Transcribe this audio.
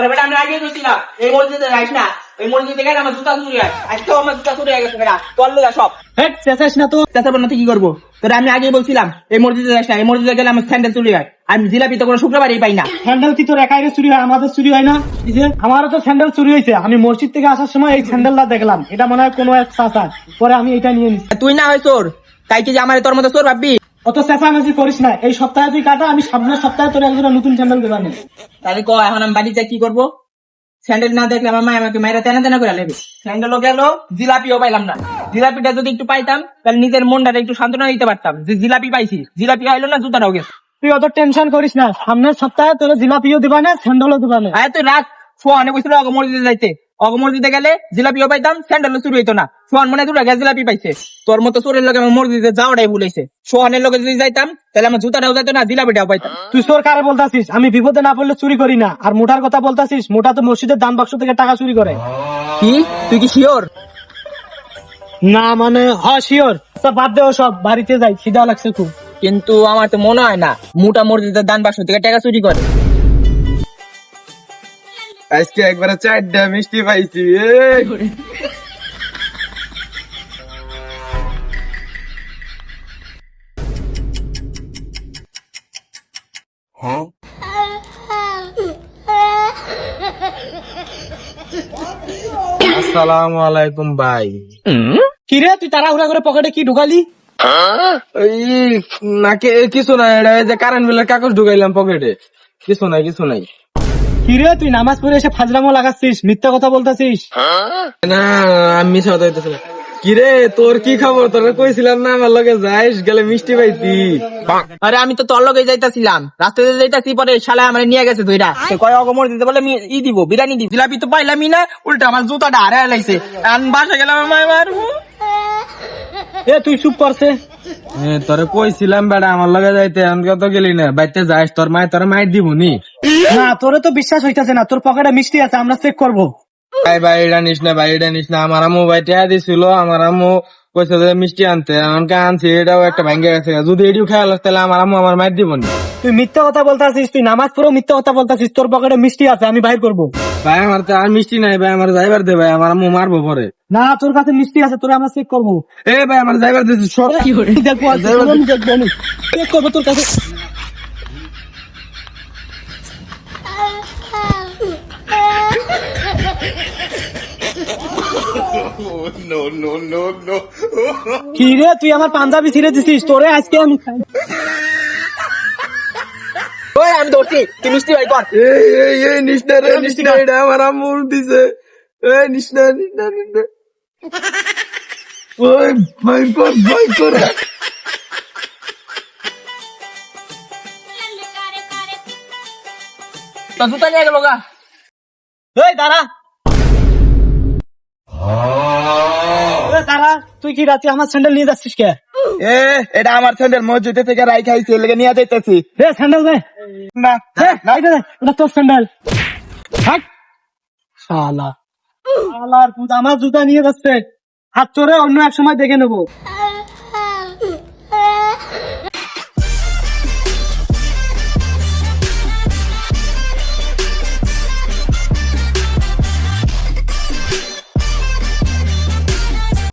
আরে বেটা আমি আগেই এই মসজিদে যাইস না? এই মসজিদে গেলে আমার জুতা চুরি হয়। আমার জুতা চুরি হয়ে গেছে বেটা। তোর লেগা সব। হেট চেঁচাইস না তো? না কি করব? তোর আমি আগেই বলছিলাম এই মসজিদে যাইস না। এই মসজিদে গেলে আমার স্যান্ডেল চুরি হয়। আমি জিলাপি তো কোনো শুক্রবারই পাই না। স্যান্ডেল কি তোর একাই চুরি হয়? আমাদের চুরি হয় না? এই যে আমারও তো স্যান্ডেল চুরি হয়েছে। আমি মসজিদ থেকে আসার সময় এই স্যান্ডেলটা দেখলাম। এটা মনে হয় কোনো এক চাচা। পরে আমি এটা নিয়ে নিচ্ছি তুই না হয় তোর। তাই কি যে আমার তোর মতো চোর ভাববি? অত চেঁচামেচি করিস না। এই সপ্তাহে তুই কাটা আমি সামনের সপ্তাহে তোর একজোড়া নতুন স্যান্ডেল দেবো আমি। তাহলে ক এখন আমি বাড়ি যাই কি করব? স্যান্ডেল না দেখলে আমার মা আমাকে মায়েরা তেনা তেনা করে নেবে স্যান্ডেলও গেল জিলাপিও পাইলাম না। জিলাপিটা যদি একটু পাইতাম তাহলে নিজের মনটাকে একটু সান্ত্বনা দিতে পারতাম। যে জিলাপি পাইছি জিলাপি আইলো না জুতাটাও গেছে। তুই অত টেনশন করিস না। সামনের সপ্তাহে তোর জিলাপিও দিবা না স্যান্ডেলও দিবা না। আয় তুই রাত সোয়ানে বসছিল অগ মসজিদে যাইতে। অগ মসজিদে গেলে জিলাপিও পাইতাম স্যান্ডেলও চুরি হইতো না। সোহান মনে গ্যাস জিলাপি পাইছে। তোর মতো চোরের লোক আমার মসজিদে যাওয়াটাই ভুলেছে সোহানের লোকে যদি যাইতাম তাহলে আমার জুতাটাও যাইতো না জিলাপিটাও পাইতাম। তুই তোর কারে বলতাছিস? আমি বিপদে না পড়লে চুরি করি না। আর মোটার কথা বলতাছিস মোটা তো মসজিদের দান বাক্স থেকে টাকা চুরি করে। কি? তুই কি শিওর? না মানে হ শিওর। বাদ দেও সব বাড়িতে যাই খিদা লাগছে খুব। কিন্তু আমার তো মনে হয় না মোটা মসজিদের দান বাক্স থেকে টাকা চুরি করে। আজকে একবারে চারটা মিষ্টি পাইছি এই। আসসালামু আলাইকুম ভাই। কি রে তুই তাড়াহুড়া করে পকেটে কি ঢুকালি? নাকে কিছু নাই এটা যে কারেন্ট বিলের কাগজ ঢুকাইলাম পকেটে। কিছু নাই কিছু নাই। কি রে তুই নামাজ পড়ে এসে ফাজলামো লাগাচ্ছিস মিথ্যা কথা বলতাছিস? না আমি মিশা কথা হইতেছে না। কিরে তোর কি খবর? তোর কইছিলাম না আমার লগে যাইস গেলে মিষ্টি পাইতি। আরে আমি তো তোর লগে যাইতাছিলাম। রাস্তাতে যাইতাছি পরে শালা আমার নিয়ে গেছে দুইটা সে কয় অগমর দিতে বলে আমি ই দিব বিরিয়ানি দিব। জিলাপি তো পাইলামই না উল্টা আমার জুতাটা হারে লাইছে। আমি বাসা গেলাম আমার মারবো এ তুই চুপ করছে। তোরে কইছিলাম বেড়া আমার লগে যাইতে আমি কত গেলি না? বাইতে যাইস তোর মায়ের তোর মায়ের দিব নি না তোরে তো বিশ্বাস হইতাছে না তোর পকেটে মিষ্টি আছে আমরা চেক করব। ভাই ভাই এটা নিস না ভাই এটা নিস না আমার আম্মু ভাই টেয়া দিছিল আমার আম্মু কইছে যে মিষ্টি আনতে আমাকে আনছি এটাও একটা ভেঙে গেছে। যদি এটিও খেয়াল তাহলে আমার আম্মু আমার মায়ের দিব নি তুই মিথ্যা কথা বলতাছিস তুই নামাজ পড়েও মিথ্যা কথা বলতাছিস তোর পকেটে মিষ্টি আছে আমি বাইর করব। ভাই আমার তো আর মিষ্টি নাই ভাই আমার ড্রাইভার দে ভাই আমার আম্মু মারবো পরে। না তোর কাছে মিষ্টি আছে তোরে আমরা চেক করব। এ ভাই আমার ড্রাইভার দিচ্ছি সব আমি দেখব দেখব আমি। চেক করব তোর কাছে। কি রে তুই আমার পাঞ্জাবি ছিঁড়ে দিছিস তোরে আজকে আমি খাই। ওই আমি ধরছি তুই মিষ্টি ভাই কর। এই এই এই রে নিস না এটা আমার আম্মু দিছে। এই নিস না নিস না নিস না। ওই ভাই কর ভাই কর। জুতা নিয়ে গেল গা। এই দাঁড়া। দাঁড়া তুই কি রাতে আমার স্যান্ডেল নিয়ে যাচ্ছিস কে? এ এটা আমার স্যান্ডেল মসজিদে থেকে রাই খাইছে লেগে নিয়ে যাইতেছি। রে স্যান্ডেল দে। না দে, এইটা এটা তোর স্যান্ডেল হাট শালা। শালার পূজা আমার জুতা নিয়ে যাচ্ছে। হাত চোরে অন্য এক সময় দেখে নেব।